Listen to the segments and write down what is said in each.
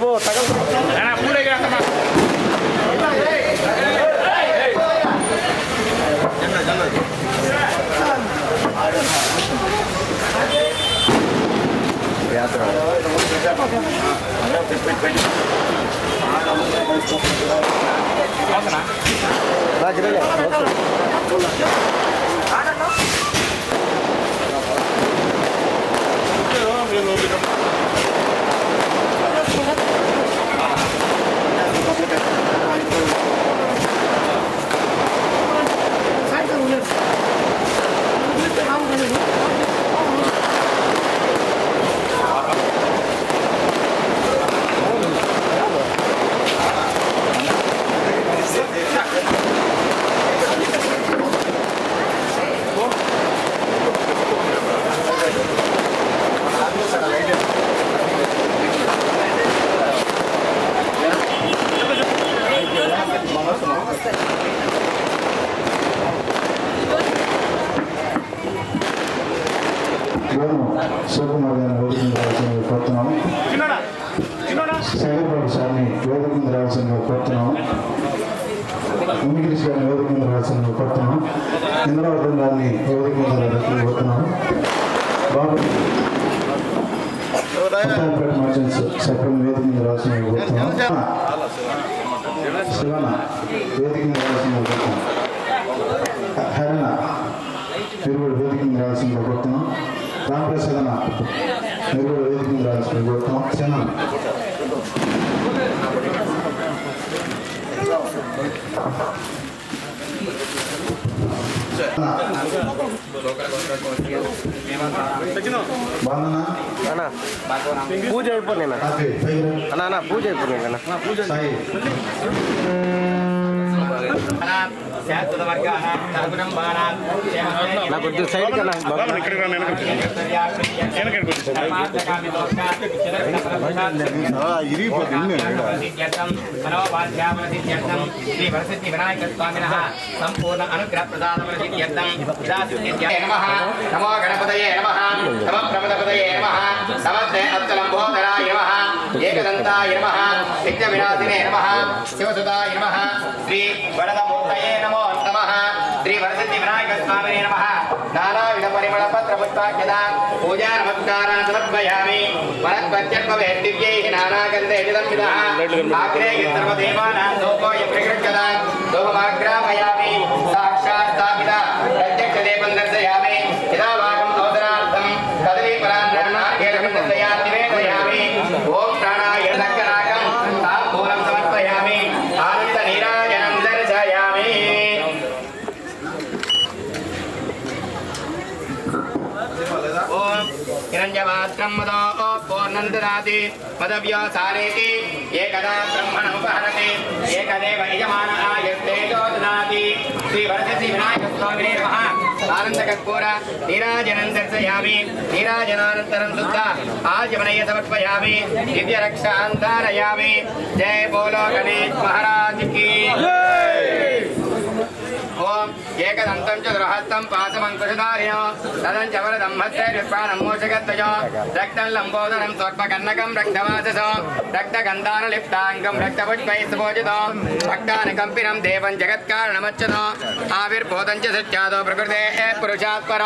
బాబు తగల రాజులే నేను శివకుమార్ గారిని వేదిక రావాల్సిందిగా కోరుతున్నాము శేఖర్బాబు సార్ని వేదిక మీద రావాల్సిందిగా ఇంగ్లీష్ గారిని వేదిక మీద రావాల్సిందిగా కోరుతున్నాము ఇంద్రవర్ధన్ గారిని వేదిక మీద రావాల్సిందిగా బాబు మర్చెంట్స్ సెక్రటరీ వేదిక మీద రావాల్సిందిగా కోరుతున్నాము శివన వేదిక మీద రావాల్సిందిగా కోరుతున్నాం హరణ మీరు కూడా వేదిక మీద కోరుతున్నాం రామప్రసాద్ మీరు కూడా వేదిక మీద రావాల్సిందిగా కోరుతున్నాం అన్న పూజ ఫైర్ అన్న. పూజ అయిపోయినా అన్న. సాయి. నాకు సైడ్ కన్నా సంపూర్ణ అనుగ్రహ ప్రసాదం నమో గణపతయే నమ నమ ప్రమదపతయే నమ నమస్తే అత్తలంబోదరాయ నమ ఏకదంతాయ నమ విఘ్న వినాశినే నమ శివసుతాయ నమ శ్రీ వరదమూర్తయే నమో నమ. శ్రీ వరసిద్ధి వినాయక స్వామినే నమ. నానావిధ పరిమళ పత్ర పుష్పాఖ్యత పూజా నమస్కారాన్ సమర్పయామి. వరత్వత్యర్పవే దివ్యైః నానాగంధే విదంవిదః ఆగ్రే సర్వదేవానాం లోకోయం ప్రకృత్యత లోకమాగ్రామయామి. సాక్షాత్ స్థాపిత. ప్రత్యక్ష దేవం దర్శయామి. యదా పూర్ణందదాతి పదవ్యోసారేతి ఏకదా బ్రహ్మణముపహరతి ఏకదేవ యజమాన ఆయస్తేజో దదాతి శ్రీ వరదసి వినాయక స్వామినే నమః ఆనందకర్పూర నీరాజనం దర్శయామి నీరాజనానంతరం శుద్ధ ఆజమనయ సమర్పయామి దివ్యరక్షాంతారయామి జయ బోలో గణేష్ మహారాజ్ की ఓం ఏకదంతం చతురహస్తం పాశమంకుశధారిణో తదం చ వరదం హస్తే విప్రాణం రక్తం లంబోదరం స్వర్పకర్ణకం రక్తవాససో రక్తగంధానలిప్తాంగం రక్తపుష్పై సుభోజితో రక్తాన కంపినం దేవం జగత్కారణమచ్చతో ఆవిర్భూతం చ సత్యాదో ప్రకృతే పురుషాత్పర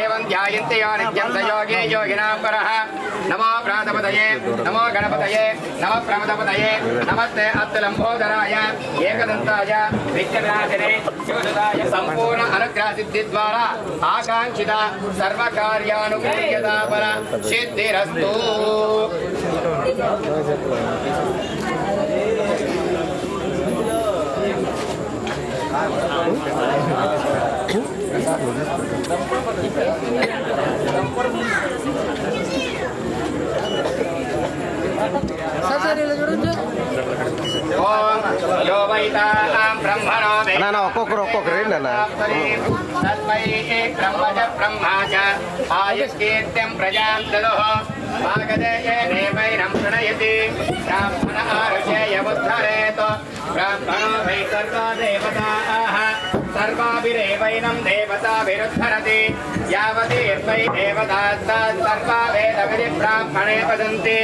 ఏవం ధ్యాయంతి యో నిత్యం సయోగే యోగినా పర నమో ప్రాతపదయే నమో గణపతయే నమ ప్రమదపదయే నమస్తే అత్తులంబోదరాయ ఏకదంతాయ విఘ్నవినాశనే శివసుతాయ సంపూర్ణ అనుగ్రహ సిద్ధి ద్వారా ఆకాంక్షిత సర్వకార్యానుకూల్యతా ఫల సిద్ధిరస్తు సార్ సార్ ఇలా చూడండి ఓం యో వైతాం బ్రహ్మణో ఒక్కొక్కరు ఒక్కొక్కరు ఏంటి అన్న ఆయుష్కీర్త్యం ప్రజాం దదుః భాగదేయేనైనం ప్రణయతి బ్రాహ్మణ ఆరుషేయముద్ధరేత్ బ్రాహ్మణో వై సర్వాభిరేవైనం దేవతా విరుద్ధరతి యావతీర్వై దేవతాస్తా వేదవిధి బ్రాహ్మణే వదంతి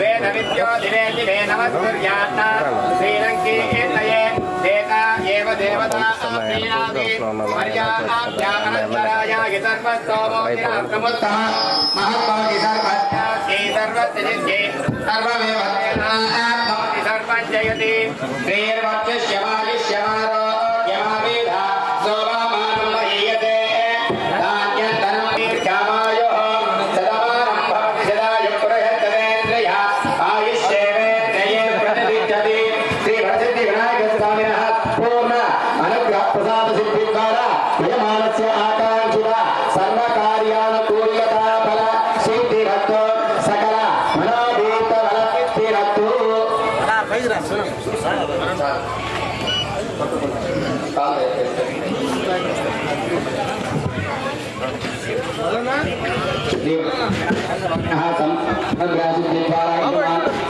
వేద విద్యో దివే దివే నమస్కూర్యాన్న శ్రీరంకీ కీర్తయే ఏకా ఏవ దేవతా ఆప్యాయాది మర్యాదాభ్యామనంతరాయాయ సర్వస్తోమో ప్రముత్త మహాభాగి సర్వత్ర సర్వమేవ భవతి సర్వం జయతి శ్రీర్వర్చస్య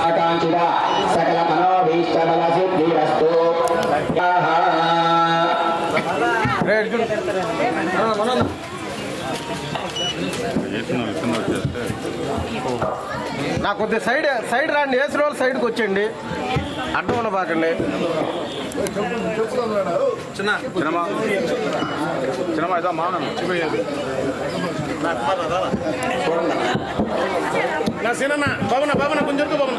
ఆకాంక్షిత సకల మనోభీష్ట బల సిద్ధిరస్తు చూడు నాకు కొద్దిగా సైడ్ సైడ్ రాండి వేసిన వాళ్ళు సైడ్కి వచ్చేయండి. అడ్డం ఉన్న బాకండి చిన్నమా చిన్నమా ఇదా మా నా సీనన్న బాబున బాబున కొంచెం బాబున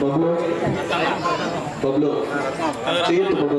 Pablo. Pablo. Siguiente Pablo.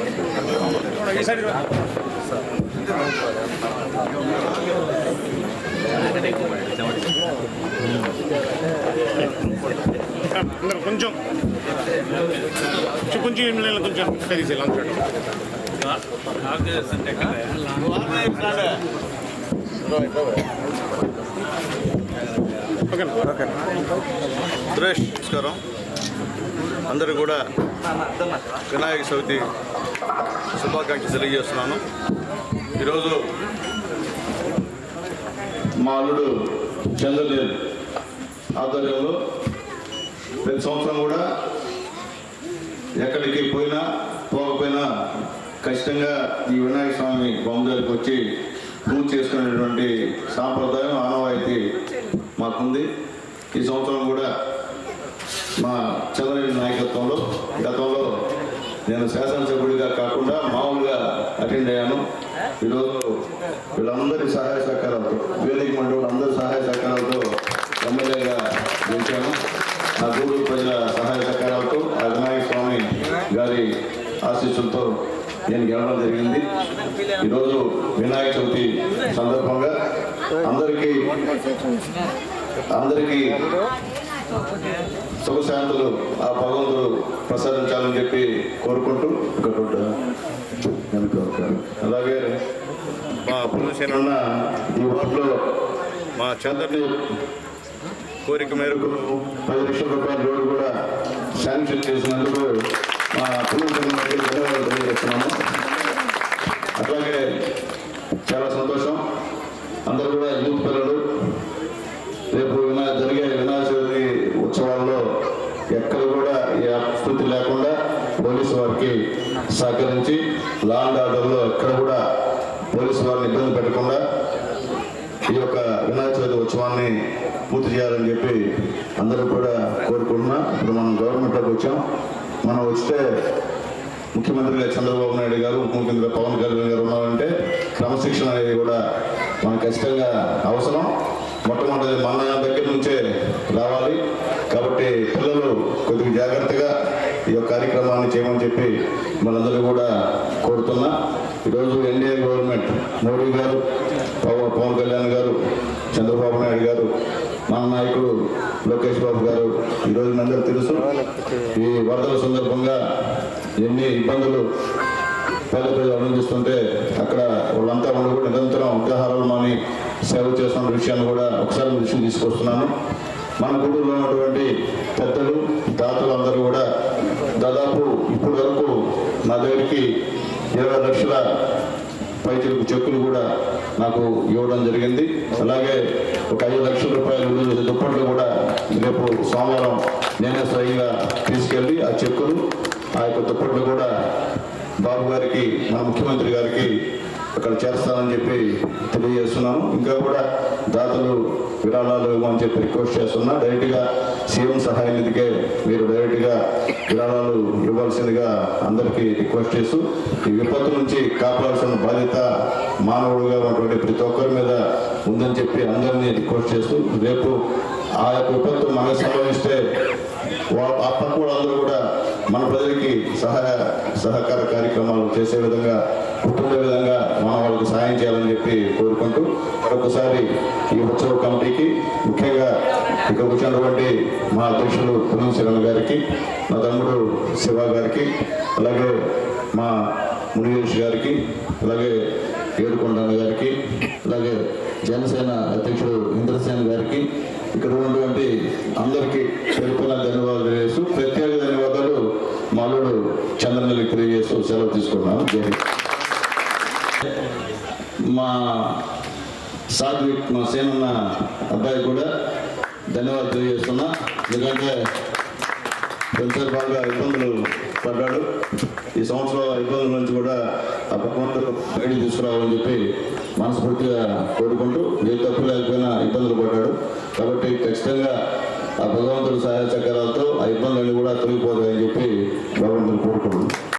కొంచెం కొంచెం కొంచెం ఇళ్ళ కొంచెం కలిసి లాంచ్ ఓకేనా ఓకే సురేష్ నమస్కారం అందరూ కూడా వినాయక చవితి శుభాకాంక్షలు తెలియజేస్తున్నాను. ఈరోజు మా అల్లుడు చంద్రదేవ్ ఆధ్వర్యంలో ప్రతి సంవత్సరం కూడా ఎక్కడికి పోయినా పోకపోయినా ఖచ్చితంగా ఈ వినాయక స్వామి బొమ్మ దగ్గరికి వచ్చి పూజ చేసుకునేటువంటి సాంప్రదాయం ఆనవాయితీ మాకుంది. ఈ సంవత్సరం కూడా మా చంద్రరెడ్డి నాయకత్వంలో గతంలో నేను శాసనసభ్యుడిగా కాకుండా మామూలుగా అటెండ్ అయ్యాను. ఈరోజు వీళ్ళందరి సహాయ సహకారాలతో వేదిక మండలి అందరి సహాయ సహకారాలతో ఎమ్మెల్యేగా గెలిచాను. నా గూడూరు ప్రజల సహాయ సహకారాలతో ఆ వినాయక స్వామి గారి ఆశీస్సులతో నేను గెలవడం జరిగింది. ఈరోజు వినాయక చవితి సందర్భంగా అందరికీ అందరికీ సుఖశాంతులు ఆ భగవంతుడు ప్రసాదించాలని చెప్పి కోరుకుంటూ. అలాగే మా ఉన్న ఈ వార్డులో మా చంద్రని కోరిక మేరకు పది లక్షల రూపాయల రోడ్డు కూడా శాంక్షన్ చేసినందుకు మా ధన్యవాదాలు తెలియజేస్తున్నాము. అట్లాగే చాలా సంతోషం. అందరూ కూడా యూత్ పిల్లలు రేపు వినా జరిగే వినాయక చవితి ఉత్సవాల్లో ఎక్కడ కూడా ఏ అస్థితి లేకుండా వారికి సహకరించి లాండ్ ఆర్డర్లో ఎక్కడ కూడా పోలీసు వారిని ఇబ్బంది పెట్టకుండా ఈ యొక్క వినాయక చవితి ఉత్సవాన్ని పూర్తి చేయాలని చెప్పి అందరూ కూడా కోరుకుంటున్నా. ఇప్పుడు మనం గవర్నమెంట్లోకి వచ్చాం. మనం వస్తే ముఖ్యమంత్రిగా చంద్రబాబు నాయుడు గారు ఉప పవన్ కళ్యాణ్ గారు ఉన్నారంటే క్రమశిక్షణ అనేది కూడా మనకు ఖచ్చితంగా అవసరం. మొట్టమొదటి మన దగ్గర నుంచే రావాలి. కాబట్టి పిల్లలు కొద్దిగా జాగ్రత్తగా ఈ యొక్క కార్యక్రమాన్ని చేయమని చెప్పి మనందరూ కూడా కోరుతున్నా. ఈరోజు ఎన్డీఏ గవర్నమెంట్ మోడీ గారు పవన్ పవన్ కళ్యాణ్ గారు చంద్రబాబు నాయుడు గారు మన నాయకుడు లోకేష్ బాబు గారు ఈరోజు అందరూ తెలుసు. ఈ వరదల సందర్భంగా ఎన్ని ఇబ్బందులు పేద ప్రజలు అనుభవిస్తుంటే అక్కడ వాళ్ళంతా వాళ్ళు కూడా నిరంతరం ఉగ్రహారాలు మాని సేవ చేస్తున్న విషయాన్ని కూడా ఒకసారి దృష్టికి తీసుకొస్తున్నాను. మన గూడూరులో ఉన్నటువంటి పెద్దలు దాతలు అందరూ కూడా దాదాపు ఇప్పటి వరకు నా దగ్గరికి ఇరవై లక్షల పైచలకు చెక్కులు కూడా నాకు ఇవ్వడం జరిగింది. అలాగే ఒక ఐదు లక్షల రూపాయలు విలువ చేసే దుప్పట్లు కూడా రేపు సోమవారం నేనే స్వయంగా తీసుకెళ్ళి ఆ చెక్కులు ఆ యొక్క దుప్పట్లు కూడా బాబు గారికి మా ముఖ్యమంత్రి గారికి అక్కడ చేస్తానని చెప్పి తెలియజేస్తున్నాను. ఇంకా కూడా దాతలు విరాళాలు ఇవ్వమని చెప్పి రిక్వెస్ట్ చేస్తున్నా. డైరెక్ట్గా సీఎం సహాయ నిధికే మీరు డైరెక్ట్గా విరాళాలు ఇవ్వాల్సిందిగా అందరికీ రిక్వెస్ట్ చేస్తూ ఈ విపత్తు నుంచి కాపాడాల్సిన బాధ్యత మానవుడిగా ఉన్నటువంటి ప్రతి ఒక్కరి మీద ఉందని చెప్పి అందరినీ రిక్వెస్ట్ చేస్తూ రేపు ఆ యొక్క విపత్తు మనకు సంభవిస్తే వా- కూడా అందరూ కూడా మన ప్రజలకి సహాయ సహకార కార్యక్రమాలు చేసే విధంగా కుటుంబ విధంగా మా వాళ్ళకి సహాయం చేయాలని చెప్పి కోరుకుంటూ మరొకసారి ఈ ఉత్సవ కమిటీకి ముఖ్యంగా ఇక్కడ వచ్చినటువంటి మా అధ్యక్షులు పునం శరణ్ గారికి మా తమ్ముడు శివ గారికి అలాగే మా మునిగేష్ గారికి అలాగే ఏడుకొండ గారికి అలాగే జనసేన అధ్యక్షుడు ఇంద్రసేన్ గారికి ఇక్కడ ఉన్నటువంటి అందరికీ తెలుపున ధన్యవాదాలు చేస్తూ ప్రత్యేక ధన్యవాదాలు మాలుడు చంద్రనల్లి తెలియజేస్తూ సెలవు తీసుకున్నాం. జై మా సాత్విక్ మా సేనన్న అబ్బాయి కూడా ధన్యవాదాలు తెలియజేస్తున్నా. ఎందుకంటే కొంచెం బాగా ఇబ్బందులు పడ్డాడు. ఈ సంవత్సరం ఇబ్బందుల నుంచి కూడా ఆ భగవంతుడు బయట తీసుకురావాలని చెప్పి మనస్ఫూర్తిగా కోరుకుంటూ ఏ తప్పు లేకపోయినా ఇబ్బందులు పడ్డాడు. కాబట్టి ఖచ్చితంగా ఆ భగవంతుడు సహాయ చక్రాలతో ఆ ఇబ్బందులన్నీ కూడా తొలగిపోతాయని చెప్పి భగవంతుడు కోరుకున్నాను